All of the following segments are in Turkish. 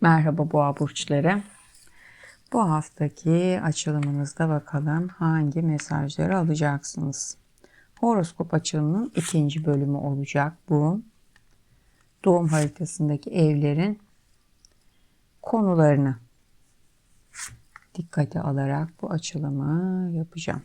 Merhaba boğa burçları. Bu haftaki açılımınızda bakalım hangi mesajları alacaksınız. Horoskop açılımının ikinci bölümü olacak bu. Doğum haritasındaki evlerin konularını dikkate alarak bu açılımı yapacağım.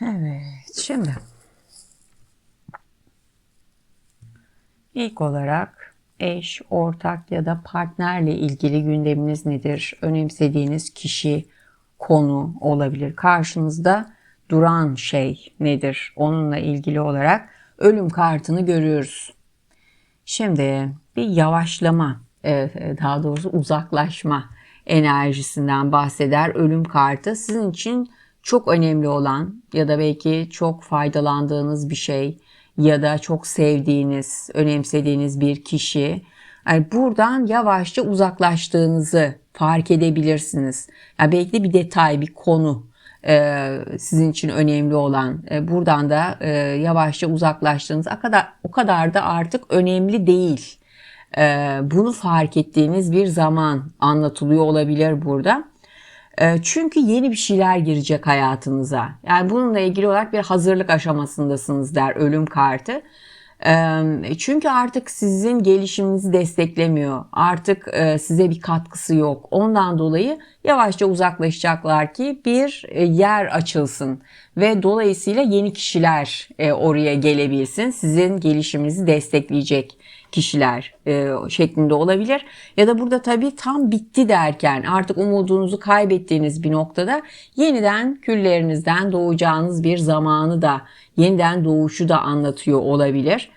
Evet, şimdi ilk olarak eş, ortak ya da partnerle ilgili gündeminiz nedir? Önemsediğiniz kişi, konu olabilir. Karşınızda duran şey nedir? Onunla ilgili olarak ölüm kartını görüyoruz. Şimdi bir yavaşlama, e, daha doğrusu uzaklaşma enerjisinden bahseder ölüm kartı. Sizin için çok önemli olan ya da belki çok faydalandığınız bir şey ya da çok sevdiğiniz, önemsediğiniz bir kişi yani buradan yavaşça uzaklaştığınızı fark edebilirsiniz. Yani belki de bir detay, bir konu e, sizin için önemli olan. E, buradan da e, yavaşça uzaklaştığınız o kadar o kadar da artık önemli değil. Bunu fark ettiğiniz bir zaman anlatılıyor olabilir burada. E, çünkü yeni bir şeyler girecek hayatınıza. Yani bununla ilgili olarak bir hazırlık aşamasındasınız der ölüm kartı. E, çünkü artık sizin gelişiminizi desteklemiyor. Artık e, size bir katkısı yok. Ondan dolayı yavaşça uzaklaşacaklar ki bir yer açılsın ve dolayısıyla yeni kişiler oraya gelebilsin. Sizin gelişiminizi destekleyecek kişiler e, şeklinde olabilir. Ya da burada tabii tam bitti derken artık umudunuzu kaybettiğiniz bir noktada yeniden küllerinizden doğacağınız bir zamanı da yeniden doğuşu da anlatıyor olabilir.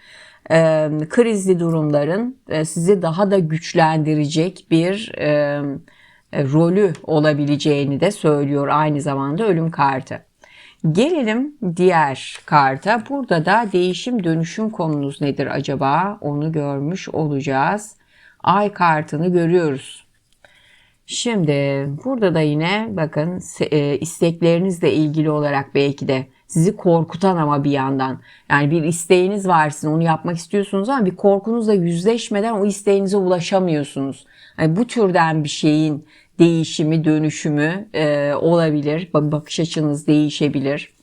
E, krizli durumların e, sizi daha da güçlendirecek bir e, e, rolü olabileceğini de söylüyor aynı zamanda ölüm kartı. Gelelim diğer karta. Burada da değişim dönüşüm konunuz nedir acaba? Onu görmüş olacağız. Ay kartını görüyoruz. Şimdi burada da yine bakın e, isteklerinizle ilgili olarak belki de sizi korkutan ama bir yandan. Yani bir isteğiniz var sizin onu yapmak istiyorsunuz ama bir korkunuzla yüzleşmeden o isteğinize ulaşamıyorsunuz. Yani bu türden bir şeyin değişimi, dönüşümü e, olabilir. Bakış açınız değişebilir.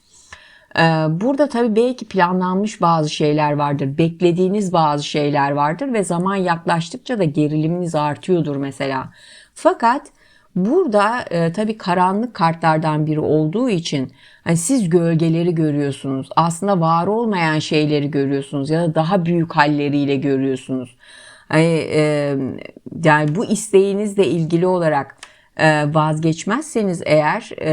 E, burada tabii belki planlanmış bazı şeyler vardır. Beklediğiniz bazı şeyler vardır ve zaman yaklaştıkça da geriliminiz artıyordur mesela. Fakat burada e, tabii karanlık kartlardan biri olduğu için hani siz gölgeleri görüyorsunuz. Aslında var olmayan şeyleri görüyorsunuz ya da daha büyük halleriyle görüyorsunuz. Hani, e, yani bu isteğinizle ilgili olarak vazgeçmezseniz eğer e,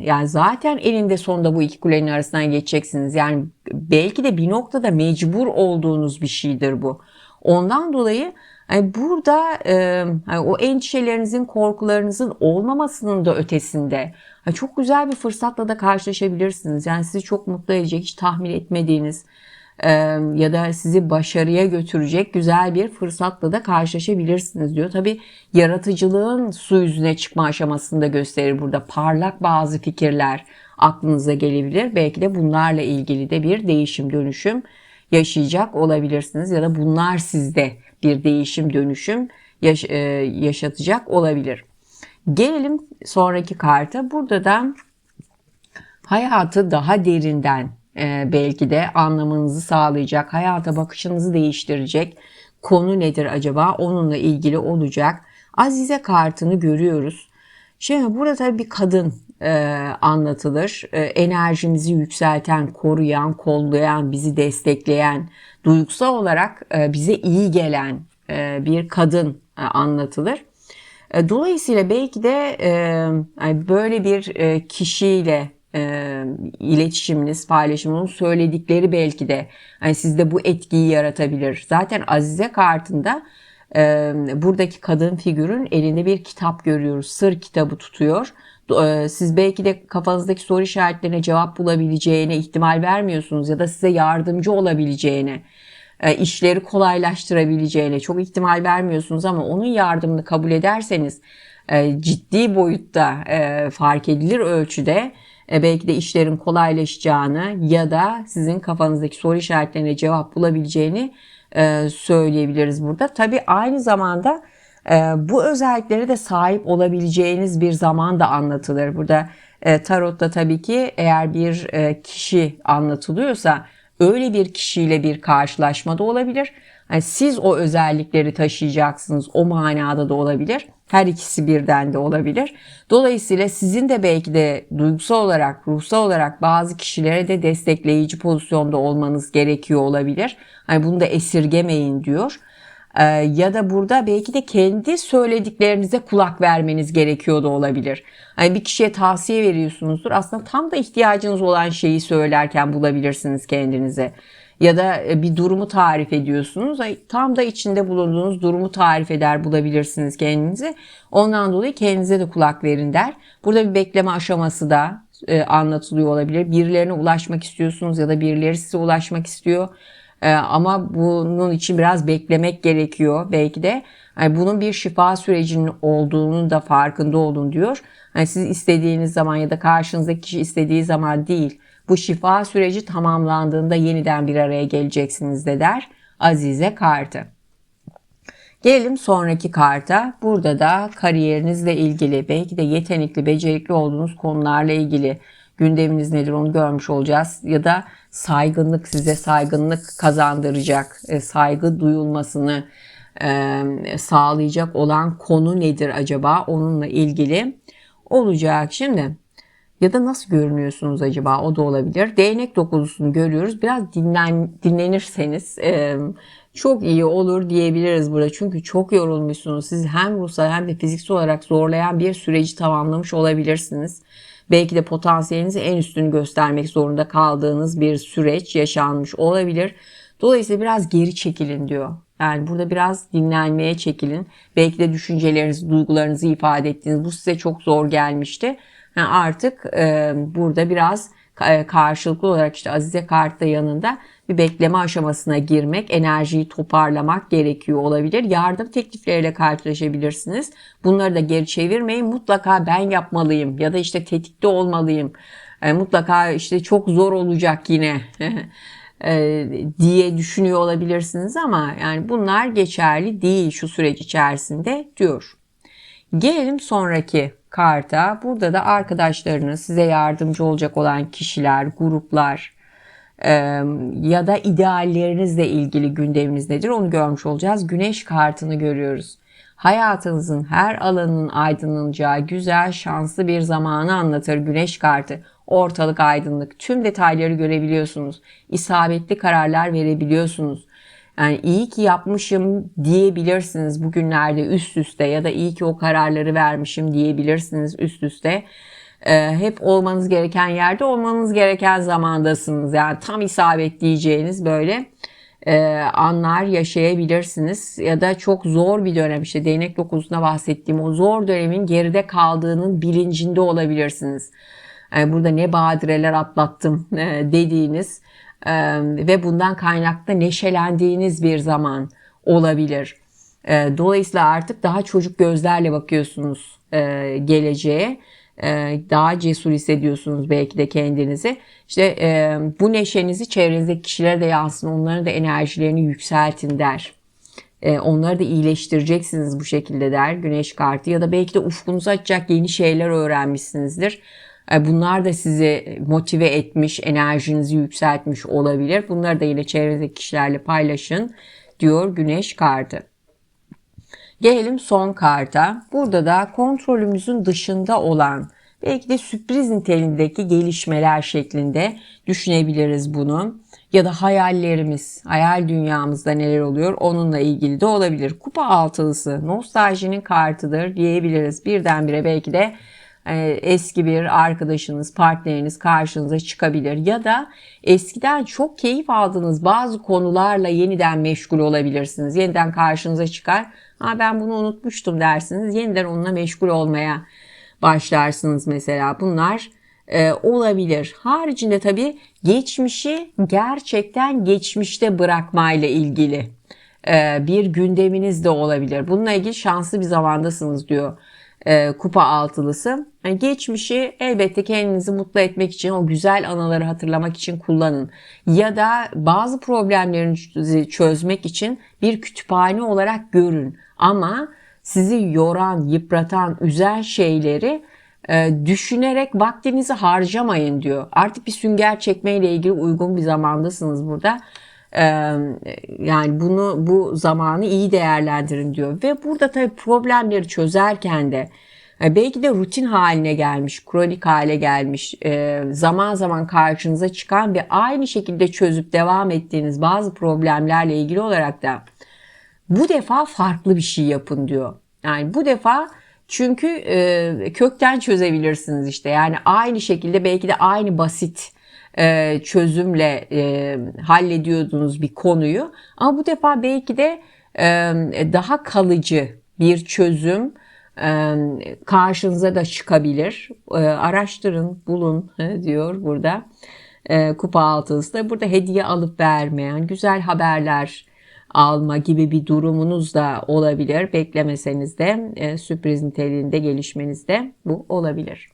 yani zaten elinde sonunda bu iki kulenin arasından geçeceksiniz. Yani belki de bir noktada mecbur olduğunuz bir şeydir bu. Ondan dolayı yani burada e, yani o endişelerinizin, korkularınızın olmamasının da ötesinde çok güzel bir fırsatla da karşılaşabilirsiniz. Yani sizi çok mutlu edecek, hiç tahmin etmediğiniz ya da sizi başarıya götürecek güzel bir fırsatla da karşılaşabilirsiniz diyor. Tabi yaratıcılığın su yüzüne çıkma aşamasında gösterir burada. Parlak bazı fikirler aklınıza gelebilir. Belki de bunlarla ilgili de bir değişim dönüşüm yaşayacak olabilirsiniz ya da bunlar sizde bir değişim dönüşüm yaş yaşatacak olabilir. Gelelim sonraki karta. Burada da hayatı daha derinden e, belki de anlamanızı sağlayacak, hayata bakışınızı değiştirecek konu nedir acaba? Onunla ilgili olacak. Azize kartını görüyoruz. Şimdi burada tabii bir kadın e, anlatılır. E, enerjimizi yükselten, koruyan, kollayan, bizi destekleyen, duygusal olarak e, bize iyi gelen e, bir kadın e, anlatılır. E, dolayısıyla belki de e, böyle bir e, kişiyle e, iletişiminiz, paylaşımınız, söyledikleri belki de yani sizde bu etkiyi yaratabilir. Zaten Azize kartında e, buradaki kadın figürün elinde bir kitap görüyoruz. Sır kitabı tutuyor. E, siz belki de kafanızdaki soru işaretlerine cevap bulabileceğine ihtimal vermiyorsunuz ya da size yardımcı olabileceğine e, işleri kolaylaştırabileceğine çok ihtimal vermiyorsunuz ama onun yardımını kabul ederseniz e, ciddi boyutta fark edilir ölçüde e, belki de işlerin kolaylaşacağını ya da sizin kafanızdaki soru işaretlerine cevap bulabileceğini e, söyleyebiliriz burada. Tabii aynı zamanda e, bu özelliklere de sahip olabileceğiniz bir zaman da anlatılır. Burada e, tarotta tabii ki eğer bir e, kişi anlatılıyorsa öyle bir kişiyle bir karşılaşma da olabilir. Yani siz o özellikleri taşıyacaksınız. O manada da olabilir. Her ikisi birden de olabilir. Dolayısıyla sizin de belki de duygusal olarak, ruhsal olarak bazı kişilere de destekleyici pozisyonda olmanız gerekiyor olabilir. Hani bunu da esirgemeyin diyor. Ee, ya da burada belki de kendi söylediklerinize kulak vermeniz gerekiyor da olabilir. Hani bir kişiye tavsiye veriyorsunuzdur. Aslında tam da ihtiyacınız olan şeyi söylerken bulabilirsiniz kendinize. Ya da e, bir durumu tarif ediyorsunuz. Tam da içinde bulunduğunuz durumu tarif eder bulabilirsiniz kendinizi. Ondan dolayı kendinize de kulak verin der. Burada bir bekleme aşaması da e, anlatılıyor olabilir. Birilerine ulaşmak istiyorsunuz ya da birileri size ulaşmak istiyor. E, ama bunun için biraz beklemek gerekiyor belki de. Bunun bir şifa sürecinin olduğunu da farkında olun diyor. Yani siz istediğiniz zaman ya da karşınızdaki kişi istediği zaman değil. Bu şifa süreci tamamlandığında yeniden bir araya geleceksiniz de der Azize kartı. Gelelim sonraki karta. Burada da kariyerinizle ilgili, belki de yetenekli, becerikli olduğunuz konularla ilgili gündeminiz nedir onu görmüş olacağız. Ya da saygınlık size saygınlık kazandıracak, e, saygı duyulmasını e, sağlayacak olan konu nedir acaba? Onunla ilgili olacak. Şimdi ya da nasıl görünüyorsunuz acaba o da olabilir. Değnek dokuzusunu görüyoruz. Biraz dinlen, dinlenirseniz e, çok iyi olur diyebiliriz burada. Çünkü çok yorulmuşsunuz. Siz hem ruhsal hem de fiziksel olarak zorlayan bir süreci tamamlamış olabilirsiniz. Belki de potansiyelinizi en üstünü göstermek zorunda kaldığınız bir süreç yaşanmış olabilir. Dolayısıyla biraz geri çekilin diyor. Yani burada biraz dinlenmeye çekilin. Belki de düşüncelerinizi, duygularınızı ifade ettiğiniz bu size çok zor gelmişti. Yani artık e, burada biraz e, karşılıklı olarak işte Azize kartta yanında bir bekleme aşamasına girmek, enerjiyi toparlamak gerekiyor olabilir. Yardım teklifleriyle karşılaşabilirsiniz. Bunları da geri çevirmeyin. Mutlaka ben yapmalıyım ya da işte tetikte olmalıyım. E, mutlaka işte çok zor olacak yine. e, diye düşünüyor olabilirsiniz ama yani bunlar geçerli değil şu süreç içerisinde diyor. Gelelim sonraki karta. Burada da arkadaşlarınız, size yardımcı olacak olan kişiler, gruplar e, ya da ideallerinizle ilgili gündeminiz nedir onu görmüş olacağız. Güneş kartını görüyoruz. Hayatınızın her alanının aydınlanacağı güzel, şanslı bir zamanı anlatır güneş kartı. Ortalık aydınlık, tüm detayları görebiliyorsunuz. İsabetli kararlar verebiliyorsunuz. Yani iyi ki yapmışım diyebilirsiniz bugünlerde üst üste ya da iyi ki o kararları vermişim diyebilirsiniz üst üste. Ee, hep olmanız gereken yerde olmanız gereken zamandasınız. Yani tam isabet diyeceğiniz böyle e, anlar yaşayabilirsiniz. Ya da çok zor bir dönem işte değnek dokuzuna bahsettiğim o zor dönemin geride kaldığının bilincinde olabilirsiniz. Yani burada ne badireler atlattım e, dediğiniz ve bundan kaynaklı neşelendiğiniz bir zaman olabilir. Dolayısıyla artık daha çocuk gözlerle bakıyorsunuz geleceğe. Daha cesur hissediyorsunuz belki de kendinizi. İşte bu neşenizi çevrenizdeki kişilere de yansın. Onların da enerjilerini yükseltin der. Onları da iyileştireceksiniz bu şekilde der güneş kartı. Ya da belki de ufkunuzu açacak yeni şeyler öğrenmişsinizdir. E, bunlar da sizi motive etmiş, enerjinizi yükseltmiş olabilir. Bunları da yine çevrenizdeki kişilerle paylaşın diyor Güneş kartı. Gelelim son karta. Burada da kontrolümüzün dışında olan belki de sürpriz niteliğindeki gelişmeler şeklinde düşünebiliriz bunu. Ya da hayallerimiz, hayal dünyamızda neler oluyor onunla ilgili de olabilir. Kupa altılısı nostaljinin kartıdır diyebiliriz. Birdenbire belki de eski bir arkadaşınız, partneriniz karşınıza çıkabilir ya da eskiden çok keyif aldığınız bazı konularla yeniden meşgul olabilirsiniz. Yeniden karşınıza çıkar. Ha ben bunu unutmuştum dersiniz. Yeniden onunla meşgul olmaya başlarsınız mesela. Bunlar e, olabilir. Haricinde tabii geçmişi gerçekten geçmişte bırakmayla ilgili e, bir gündeminiz de olabilir. Bununla ilgili şanslı bir zamandasınız diyor e, kupa altılısı. Yani geçmişi elbette kendinizi mutlu etmek için, o güzel anıları hatırlamak için kullanın. Ya da bazı problemlerinizi çözmek için bir kütüphane olarak görün. Ama sizi yoran, yıpratan, üzen şeyleri e, düşünerek vaktinizi harcamayın diyor. Artık bir sünger çekmeyle ilgili uygun bir zamandasınız burada. Yani bunu bu zamanı iyi değerlendirin diyor. Ve burada tabii problemleri çözerken de e, belki de rutin haline gelmiş, kronik hale gelmiş, e, zaman zaman karşınıza çıkan ve aynı şekilde çözüp devam ettiğiniz bazı problemlerle ilgili olarak da bu defa farklı bir şey yapın diyor. Yani bu defa çünkü e, kökten çözebilirsiniz işte. Yani aynı şekilde belki de aynı basit e, çözümle e, hallediyordunuz bir konuyu. Ama bu defa belki de e, daha kalıcı bir çözüm karşınıza da çıkabilir. Araştırın, bulun diyor burada. E, kupa altınızda. Burada hediye alıp vermeyen, güzel haberler alma gibi bir durumunuz da olabilir. Beklemeseniz de sürpriz niteliğinde gelişmenizde bu olabilir.